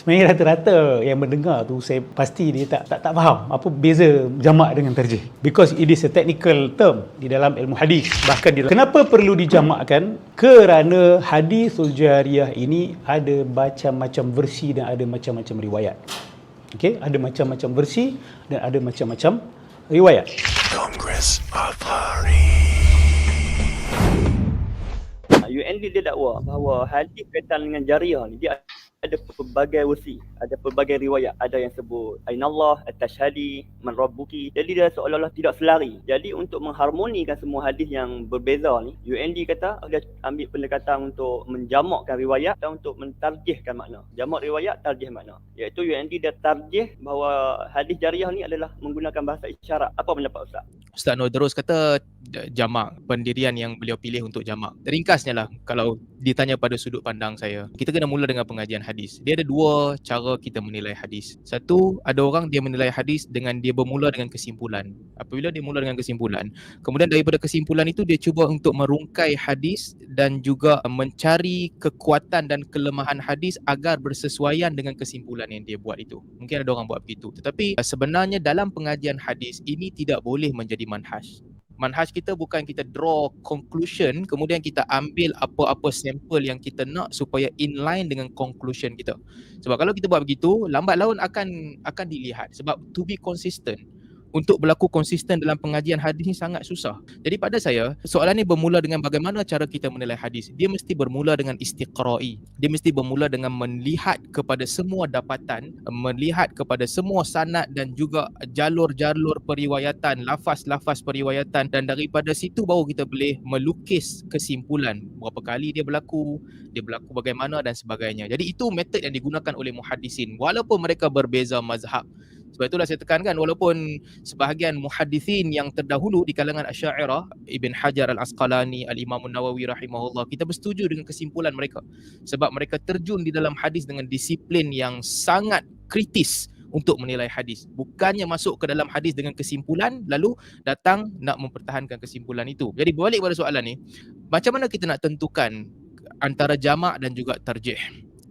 Sebenarnya rata-rata yang mendengar tu saya pasti dia tak tak, tak faham apa beza jamak dengan tarjih. Because it is a technical term di dalam ilmu hadis. Bahkan di kenapa perlu dijamakkan? Kerana hadisul jariyah ini ada macam-macam versi dan ada macam-macam riwayat. Okey, ada macam-macam versi dan ada macam-macam riwayat. Congress of Hari. UND dia dakwa bahawa hadis kaitan dengan jariah ni dia ada pelbagai versi, ada pelbagai riwayat. Ada yang sebut Ainallah, At-Tashhadi, Man Rabbuki. Jadi dia seolah-olah tidak selari. Jadi untuk mengharmonikan semua hadis yang berbeza ni, UND kata dia ambil pendekatan untuk menjamakkan riwayat dan untuk mentarjihkan makna. Jamak riwayat, tarjih makna. Iaitu UND dia tarjih bahawa hadis jariah ni adalah menggunakan bahasa isyarat. Apa pendapat Ustaz? Ustaz Nur Terus kata jamak, pendirian yang beliau pilih untuk jamak. Ringkasnya lah kalau ditanya pada sudut pandang saya. Kita kena mula dengan pengajian hadis. Dia ada dua cara kita menilai hadis. Satu, ada orang dia menilai hadis dengan dia bermula dengan kesimpulan. Apabila dia mula dengan kesimpulan, kemudian daripada kesimpulan itu dia cuba untuk merungkai hadis dan juga mencari kekuatan dan kelemahan hadis agar bersesuaian dengan kesimpulan yang dia buat itu. Mungkin ada orang buat begitu. Tetapi sebenarnya dalam pengajian hadis ini tidak boleh menjadi manhaj manhaj kita bukan kita draw conclusion kemudian kita ambil apa-apa sampel yang kita nak supaya inline dengan conclusion kita. Sebab kalau kita buat begitu, lambat laun akan akan dilihat sebab to be consistent untuk berlaku konsisten dalam pengajian hadis ni sangat susah. Jadi pada saya, soalan ni bermula dengan bagaimana cara kita menilai hadis. Dia mesti bermula dengan istiqra'i. Dia mesti bermula dengan melihat kepada semua dapatan, melihat kepada semua sanad dan juga jalur-jalur periwayatan, lafaz-lafaz periwayatan dan daripada situ baru kita boleh melukis kesimpulan berapa kali dia berlaku, dia berlaku bagaimana dan sebagainya. Jadi itu metod yang digunakan oleh muhaddisin walaupun mereka berbeza mazhab. Sebab itulah saya tekankan walaupun sebahagian muhadithin yang terdahulu di kalangan Asy'ariyah Ibn Hajar Al-Asqalani, Al-Imam An-Nawawi rahimahullah, kita bersetuju dengan kesimpulan mereka. Sebab mereka terjun di dalam hadis dengan disiplin yang sangat kritis untuk menilai hadis. Bukannya masuk ke dalam hadis dengan kesimpulan lalu datang nak mempertahankan kesimpulan itu. Jadi berbalik pada soalan ni, macam mana kita nak tentukan antara jamak dan juga tarjih?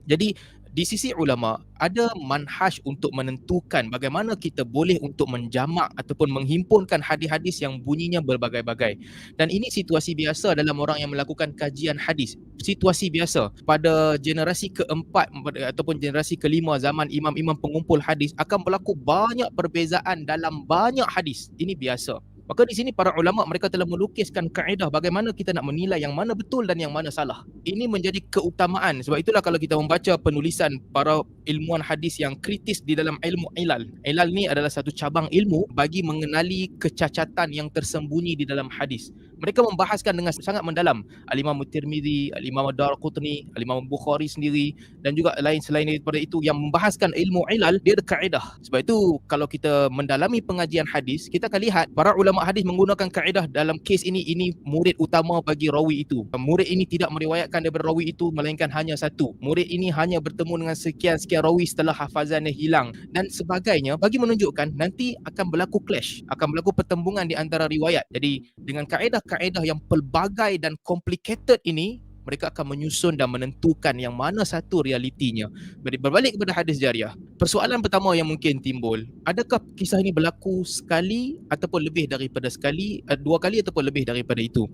Jadi di sisi ulama ada manhaj untuk menentukan bagaimana kita boleh untuk menjamak ataupun menghimpunkan hadis-hadis yang bunyinya berbagai-bagai. Dan ini situasi biasa dalam orang yang melakukan kajian hadis. Situasi biasa pada generasi keempat ataupun generasi kelima zaman imam-imam pengumpul hadis akan berlaku banyak perbezaan dalam banyak hadis. Ini biasa. Maka di sini para ulama mereka telah melukiskan kaedah bagaimana kita nak menilai yang mana betul dan yang mana salah. Ini menjadi keutamaan. Sebab itulah kalau kita membaca penulisan para ilmuwan hadis yang kritis di dalam ilmu ilal. Ilal ni adalah satu cabang ilmu bagi mengenali kecacatan yang tersembunyi di dalam hadis. Mereka membahaskan dengan sangat mendalam. Al-Imam Tirmizi, Al-Imam Ad-Darqutni, Al-Imam Bukhari sendiri dan juga lain selain daripada itu yang membahaskan ilmu ilal dia ada kaedah. Sebab itu kalau kita mendalami pengajian hadis, kita akan lihat para ulama ulama hadis menggunakan kaedah dalam kes ini ini murid utama bagi rawi itu. Murid ini tidak meriwayatkan daripada rawi itu melainkan hanya satu. Murid ini hanya bertemu dengan sekian-sekian rawi setelah hafazannya hilang dan sebagainya bagi menunjukkan nanti akan berlaku clash, akan berlaku pertembungan di antara riwayat. Jadi dengan kaedah-kaedah yang pelbagai dan complicated ini mereka akan menyusun dan menentukan yang mana satu realitinya. Berbalik kepada hadis jariah. Persoalan pertama yang mungkin timbul, adakah kisah ini berlaku sekali ataupun lebih daripada sekali, eh, dua kali ataupun lebih daripada itu?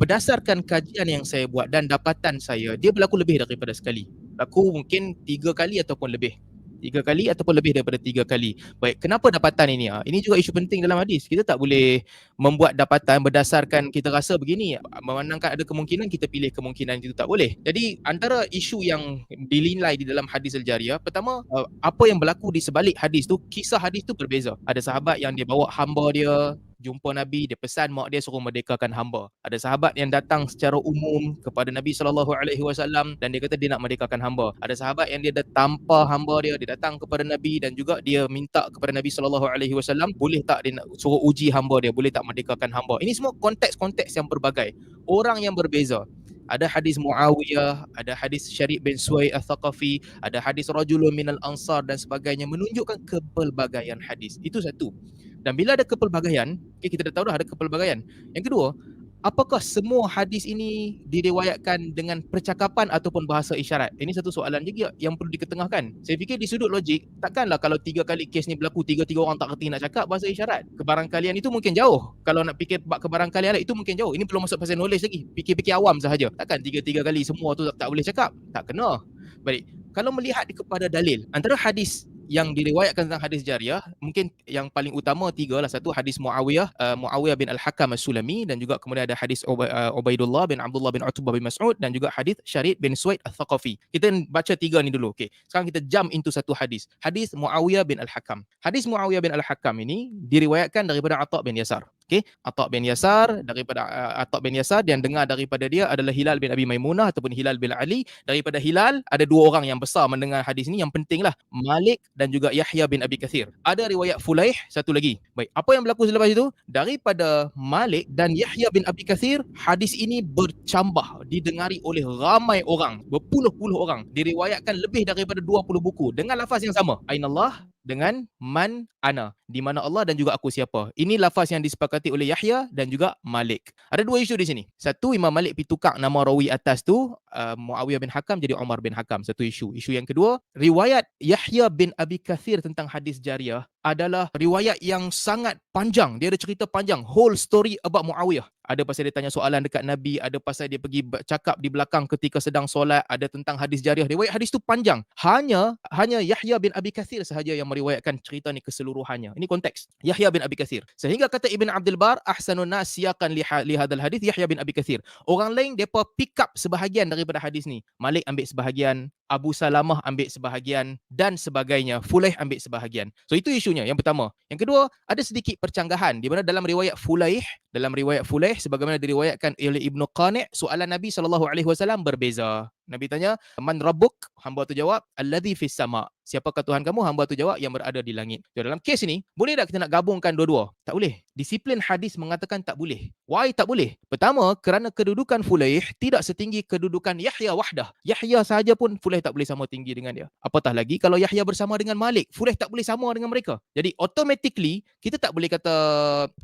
Berdasarkan kajian yang saya buat dan dapatan saya, dia berlaku lebih daripada sekali. Berlaku mungkin tiga kali ataupun lebih tiga kali ataupun lebih daripada tiga kali. Baik, kenapa dapatan ini? Ha? Ini juga isu penting dalam hadis. Kita tak boleh membuat dapatan berdasarkan kita rasa begini. Memandangkan ada kemungkinan, kita pilih kemungkinan itu tak boleh. Jadi antara isu yang dilinlai di dalam hadis al-jariyah, pertama, uh, apa yang berlaku di sebalik hadis tu, kisah hadis tu berbeza. Ada sahabat yang dia bawa hamba dia, jumpa Nabi, dia pesan mak dia suruh merdekakan hamba. Ada sahabat yang datang secara umum kepada Nabi sallallahu alaihi wasallam dan dia kata dia nak merdekakan hamba. Ada sahabat yang dia dah tanpa hamba dia, dia datang kepada Nabi dan juga dia minta kepada Nabi sallallahu alaihi wasallam boleh tak dia nak suruh uji hamba dia, boleh tak merdekakan hamba. Ini semua konteks-konteks yang berbagai. Orang yang berbeza ada hadis Muawiyah, ada hadis Syarif bin Suwai Al-Thaqafi, ada hadis Rajulun minal Ansar dan sebagainya menunjukkan kepelbagaian hadis. Itu satu. Dan bila ada kepelbagaian, okay, kita dah tahu dah ada kepelbagaian. Yang kedua, apakah semua hadis ini diriwayatkan dengan percakapan ataupun bahasa isyarat? Ini satu soalan juga yang perlu diketengahkan. Saya fikir di sudut logik, takkanlah kalau tiga kali kes ni berlaku, tiga-tiga orang tak kerti nak cakap bahasa isyarat. Kebarangkalian itu mungkin jauh. Kalau nak fikir bab kebarangkalian itu mungkin jauh. Ini belum masuk pasal knowledge lagi. Fikir-fikir awam sahaja. Takkan tiga-tiga kali semua tu tak, tak boleh cakap? Tak kena. Baik. Kalau melihat kepada dalil, antara hadis yang diriwayatkan tentang hadis jariah mungkin yang paling utama tiga lah. Satu hadis Muawiyah uh, Muawiyah bin Al-Hakam As-Sulami dan juga kemudian ada hadis uh, Ubaidullah bin Abdullah bin Utbah bin Mas'ud dan juga hadis Syarid bin Suwaid Al-Thaqafi. Kita baca tiga ni dulu okey. Sekarang kita jump into satu hadis. Hadis Muawiyah bin Al-Hakam. Hadis Muawiyah bin Al-Hakam ini diriwayatkan daripada Atha bin Yasar Okey, Atta bin Yasar daripada uh, Atta bin Yasar yang dengar daripada dia adalah Hilal bin Abi Maimunah ataupun Hilal bin Ali. Daripada Hilal ada dua orang yang besar mendengar hadis ini yang pentinglah Malik dan juga Yahya bin Abi Kathir. Ada riwayat Fulaih satu lagi. Baik, apa yang berlaku selepas itu? Daripada Malik dan Yahya bin Abi Kathir, hadis ini bercambah didengari oleh ramai orang, berpuluh-puluh orang. Diriwayatkan lebih daripada 20 buku dengan lafaz yang sama. Ainallah dengan man ana di mana Allah dan juga aku siapa. Ini lafaz yang disepakati oleh Yahya dan juga Malik. Ada dua isu di sini. Satu Imam Malik pi tukar nama rawi atas tu uh, Muawiyah bin Hakam jadi Umar bin Hakam. Satu isu. Isu yang kedua, riwayat Yahya bin Abi Kathir tentang hadis jariah adalah riwayat yang sangat panjang. Dia ada cerita panjang, whole story about Muawiyah. Ada pasal dia tanya soalan dekat Nabi, ada pasal dia pergi cakap di belakang ketika sedang solat, ada tentang hadis jariah. Riwayat hadis tu panjang. Hanya hanya Yahya bin Abi Kathir sahaja yang meriwayatkan cerita ni keseluruhannya. Ini konteks. Yahya bin Abi Kathir. Sehingga kata Ibn Abdul Bar, ahsanun nas siyakan li, li hadal hadis Yahya bin Abi Kathir. Orang lain depa pick up sebahagian daripada hadis ni. Malik ambil sebahagian, Abu Salamah ambil sebahagian dan sebagainya. Fulaih ambil sebahagian. So itu isunya yang pertama. Yang kedua, ada sedikit percanggahan di mana dalam riwayat Fulaih, dalam riwayat Fulaih sebagaimana diriwayatkan oleh Ibnu Qani' soalan Nabi sallallahu alaihi wasallam berbeza. Nabi tanya, "Man rabbuk?" Hamba tu jawab, "Alladhi fis sama." Siapakah Tuhan kamu? Hamba tu jawab, yang berada di langit. So, dalam kes ini, boleh tak kita nak gabungkan dua-dua? Tak boleh. Disiplin hadis mengatakan tak boleh. Why tak boleh? Pertama, kerana kedudukan Fulaih tidak setinggi kedudukan Yahya wahdah. Yahya sahaja pun Fulaih tak boleh sama tinggi dengan dia. Apatah lagi kalau Yahya bersama dengan Malik, Fulaih tak boleh sama dengan mereka. Jadi automatically kita tak boleh kata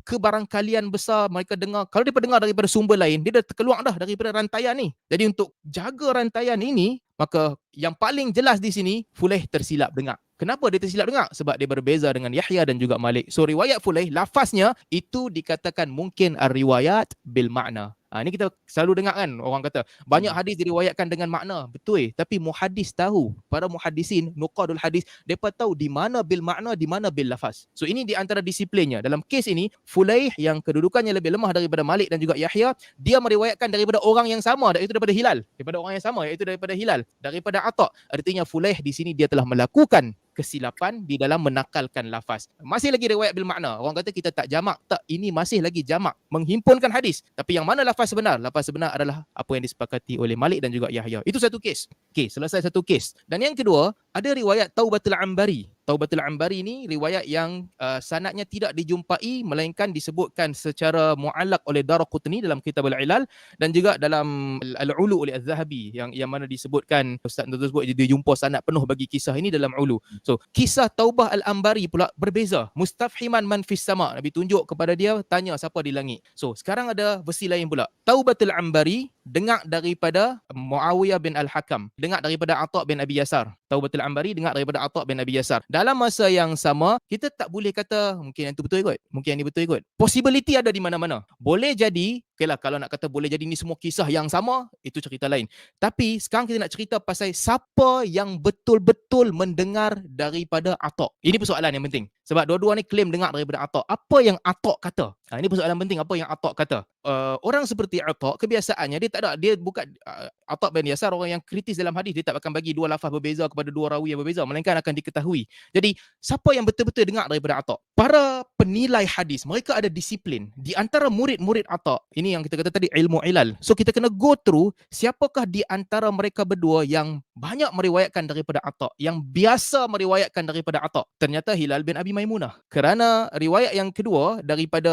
kebarangkalian besar mereka dengar kalau dia dengar daripada sumber lain, dia dah terkeluar dah daripada rantaian ni. Jadi untuk jaga rantaian ini, maka yang paling jelas di sini Fulaih tersilap dengar. Kenapa dia tersilap dengar? Sebab dia berbeza dengan Yahya dan juga Malik. So riwayat Fulaih lafaznya itu dikatakan mungkin riwayat bil makna. Ha, ini kita selalu dengar kan orang kata banyak hadis diriwayatkan dengan makna. Betul. Tapi muhadis tahu. Para muhadisin nuqadul hadis depa tahu di mana bil makna di mana bil lafaz. So ini di antara disiplinnya. Dalam kes ini Fulaih yang kedudukannya lebih lemah daripada Malik dan juga Yahya dia meriwayatkan daripada orang yang sama iaitu daripada Hilal. Daripada orang yang sama iaitu daripada Hilal. Daripada Atha artinya Fulaih di sini dia telah melakukan kesilapan di dalam menakalkan lafaz. Masih lagi riwayat bil makna. Orang kata kita tak jamak. Tak, ini masih lagi jamak. Menghimpunkan hadis. Tapi yang mana lafaz sebenar? Lafaz sebenar adalah apa yang disepakati oleh Malik dan juga Yahya. Itu satu kes. Okey, selesai satu kes. Dan yang kedua, ada riwayat Taubatul Ambari. Taubatul Ambari ni riwayat yang uh, sanadnya tidak dijumpai melainkan disebutkan secara muallak oleh Daraqutni dalam Kitab Al-Ilal dan juga dalam Al-Ulu oleh Az-Zahabi yang yang mana disebutkan Ustaz Tuan sebut dia jumpa sanad penuh bagi kisah ini dalam Ulu. So, kisah Taubah Al-Ambari pula berbeza. Mustafhiman man fis sama. Nabi tunjuk kepada dia tanya siapa di langit. So, sekarang ada versi lain pula. Taubatul Ambari dengar daripada Muawiyah bin Al-Hakam, dengar daripada Atha bin Abi Yasar. Taubatul Ambari dengar daripada Atha bin Abi Yasar. Dalam masa yang sama, kita tak boleh kata mungkin yang tu betul ikut, mungkin yang ni betul ikut. Possibility ada di mana-mana. Boleh jadi, okeylah kalau nak kata boleh jadi ni semua kisah yang sama, itu cerita lain. Tapi sekarang kita nak cerita pasal siapa yang betul-betul mendengar daripada Atha. Ini persoalan yang penting. Sebab dua-dua ni claim dengar daripada Atha. Apa yang Atha kata? Ha, ini persoalan penting. Apa yang Atha kata? Uh, orang seperti Atha, kebiasaannya dia tak ada. Dia bukan uh, Atha bin Yasar orang yang kritis dalam hadis. Dia tak akan bagi dua lafaz berbeza kepada dua rawi yang berbeza. Melainkan akan diketahui. Jadi, siapa yang betul-betul dengar daripada Atha? Para penilai hadis, mereka ada disiplin. Di antara murid-murid Atha, ini yang kita kata tadi ilmu ilal. So, kita kena go through siapakah di antara mereka berdua yang banyak meriwayatkan daripada Atha. Yang biasa meriwayatkan daripada Atha. Ternyata Hilal bin Abi Maimunah. Kerana riwayat yang kedua daripada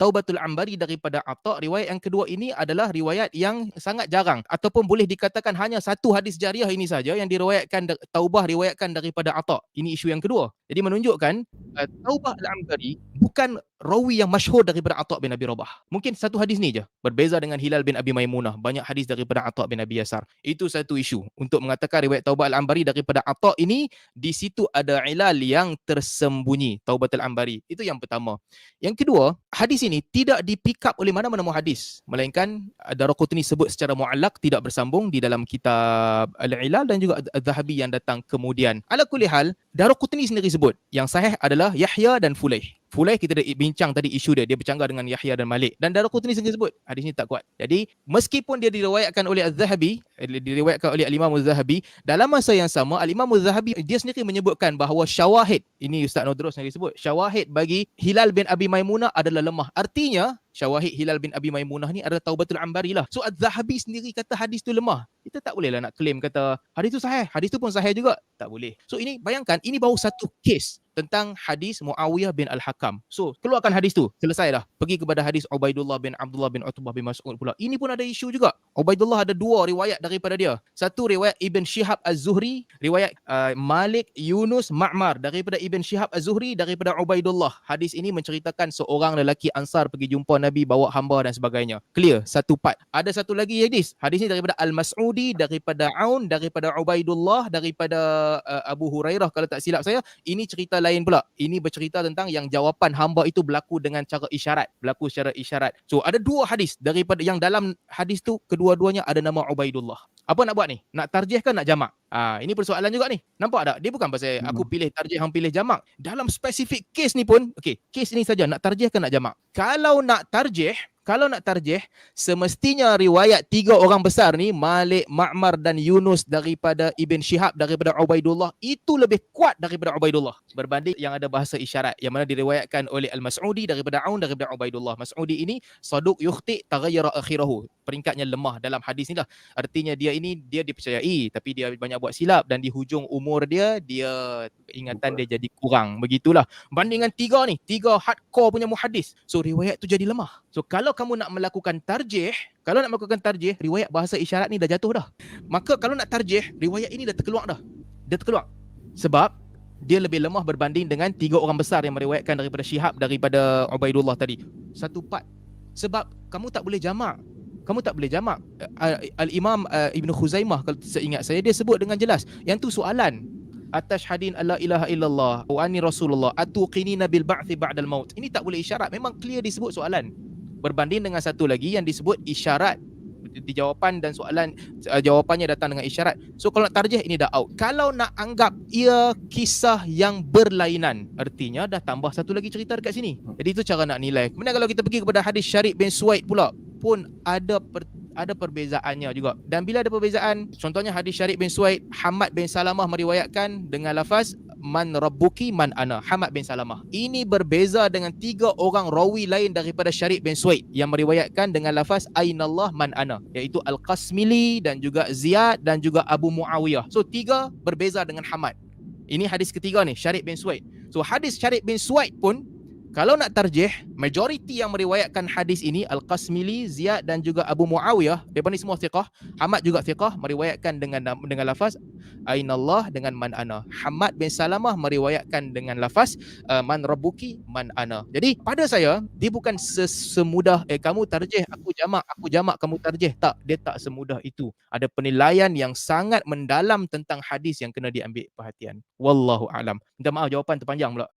Taubatul Ambari daripada Atha, riwayat yang kedua ini adalah riwayat yang sangat jarang ataupun boleh dikatakan hanya satu hadis jariah ini saja yang diriwayatkan Taubah riwayatkan daripada Atha. Ini isu yang kedua. Jadi menunjukkan uh, Taubah Al-Ambari bukan rawi yang masyhur daripada Atta' bin Abi Rabah. Mungkin satu hadis ni je. Berbeza dengan Hilal bin Abi Maimunah. Banyak hadis daripada Atta' bin Abi Yasar. Itu satu isu. Untuk mengatakan riwayat Taubah Al-Ambari daripada Atta' ini, di situ ada ilal yang tersembunyi. Taubat Al-Ambari. Itu yang pertama. Yang kedua, hadis ini tidak di pick up oleh mana-mana hadis. Melainkan Daraqutni sebut secara mu'allak tidak bersambung di dalam kitab Al-Ilal dan juga Al-Zahabi yang datang kemudian. Ala kulli hal, Daraqutni sendiri sebut yang sahih adalah Yahya dan Fulaih. Fulaih kita dah bincang tadi isu dia, dia bercanggah dengan Yahya dan Malik. Dan Daraqutni sendiri sebut hadis ni tak kuat. Jadi meskipun dia diriwayatkan oleh Az-Zahabi, eh, diriwayatkan oleh Al-Imam Az-Zahabi, dalam masa yang sama Al-Imam Az-Zahabi dia sendiri menyebutkan bahawa syawahid, ini Ustaz Nodros sendiri sebut, syawahid bagi Hilal bin Abi Maimunah adalah lemah. Artinya syawahid Hilal bin Abi Maimunah ni adalah Taubatul Ambari lah. So Az-Zahabi sendiri kata hadis tu lemah. Kita tak boleh lah nak claim kata hadis tu sahih. Hadis tu pun sahih juga. Tak boleh. So ini bayangkan ini baru satu case tentang hadis Muawiyah bin Al-Hakam. So, keluarkan hadis tu. Selesai dah. Pergi kepada hadis Ubaidullah bin Abdullah bin Utbah bin Mas'ud pula. Ini pun ada isu juga. Ubaidullah ada dua riwayat daripada dia. Satu riwayat Ibn Shihab Az-Zuhri, riwayat uh, Malik Yunus Ma'mar daripada Ibn Shihab Az-Zuhri daripada Ubaidullah. Hadis ini menceritakan seorang lelaki Ansar pergi jumpa Nabi bawa hamba dan sebagainya. Clear, satu part. Ada satu lagi hadis. Hadis ini daripada Al-Mas'udi, daripada Aun, daripada Ubaidullah, daripada uh, Abu Hurairah kalau tak silap saya. Ini cerita lain pula. Ini bercerita tentang yang jawapan hamba itu berlaku dengan cara isyarat. Berlaku secara isyarat. So ada dua hadis daripada yang dalam hadis tu kedua-duanya ada nama Ubaidullah. Apa nak buat ni? Nak tarjih ke nak jamak? Ah, ini persoalan juga ni. Nampak tak? Dia bukan pasal aku pilih tarjih hang pilih jamak. Dalam spesifik kes ni pun, okey, kes ni saja nak tarjih ke nak jamak. Kalau nak tarjih, kalau nak tarjih, semestinya riwayat tiga orang besar ni, Malik, Ma'mar dan Yunus daripada Ibn Shihab, daripada Ubaidullah, itu lebih kuat daripada Ubaidullah. Berbanding yang ada bahasa isyarat, yang mana diriwayatkan oleh Al-Mas'udi daripada Aun, daripada Ubaidullah. Mas'udi ini, saduk yukhti taghayyara akhirahu. Peringkatnya lemah dalam hadis ni lah. Artinya dia ini, dia dipercayai, tapi dia banyak buat silap dan di hujung umur dia, dia ingatan dia jadi kurang. Begitulah. Bandingan tiga ni, tiga hardcore punya muhadis. So riwayat tu jadi lemah. So kalau kamu nak melakukan tarjih, kalau nak melakukan tarjih, riwayat bahasa isyarat ni dah jatuh dah. Maka kalau nak tarjih, riwayat ini dah terkeluar dah. Dia terkeluar. Sebab dia lebih lemah berbanding dengan tiga orang besar yang meriwayatkan daripada Syihab daripada Ubaidullah tadi. Satu part. Sebab kamu tak boleh jamak. Kamu tak boleh jamak. Al-Imam Ibn Khuzaimah kalau seingat saya dia sebut dengan jelas. Yang tu soalan atas hadin alla ilaha illallah wa anni rasulullah atuqinina bil ba'thi ba'dal maut. Ini tak boleh isyarat. Memang clear disebut soalan berbanding dengan satu lagi yang disebut isyarat di jawapan dan soalan uh, jawapannya datang dengan isyarat. So kalau nak tarjih ini dah out. Kalau nak anggap ia kisah yang berlainan, artinya dah tambah satu lagi cerita dekat sini. Jadi itu cara nak nilai. Kemudian kalau kita pergi kepada hadis Syarif bin Suwaid pula pun ada per, ada perbezaannya juga. Dan bila ada perbezaan, contohnya hadis Syarif bin Suwaid, Hamad bin Salamah meriwayatkan dengan lafaz man rabbuki man ana Hamad bin Salamah. Ini berbeza dengan tiga orang rawi lain daripada Syarif bin Suwaid yang meriwayatkan dengan lafaz ainallah man ana iaitu Al-Qasmili dan juga Ziyad dan juga Abu Muawiyah. So tiga berbeza dengan Hamad. Ini hadis ketiga ni Syarif bin Suwaid. So hadis Syarif bin Suwaid pun kalau nak tarjih, majoriti yang meriwayatkan hadis ini Al-Qasmili, Ziyad dan juga Abu Muawiyah, mereka ni semua thiqah. Hamad juga thiqah meriwayatkan dengan dengan lafaz Ainallah dengan man ana. Hamad bin Salamah meriwayatkan dengan lafaz uh, man rabbuki man ana. Jadi pada saya, dia bukan semudah eh kamu tarjih, aku jamak, aku jamak, kamu tarjih. Tak, dia tak semudah itu. Ada penilaian yang sangat mendalam tentang hadis yang kena diambil perhatian. Wallahu alam. Minta maaf jawapan terpanjang pula.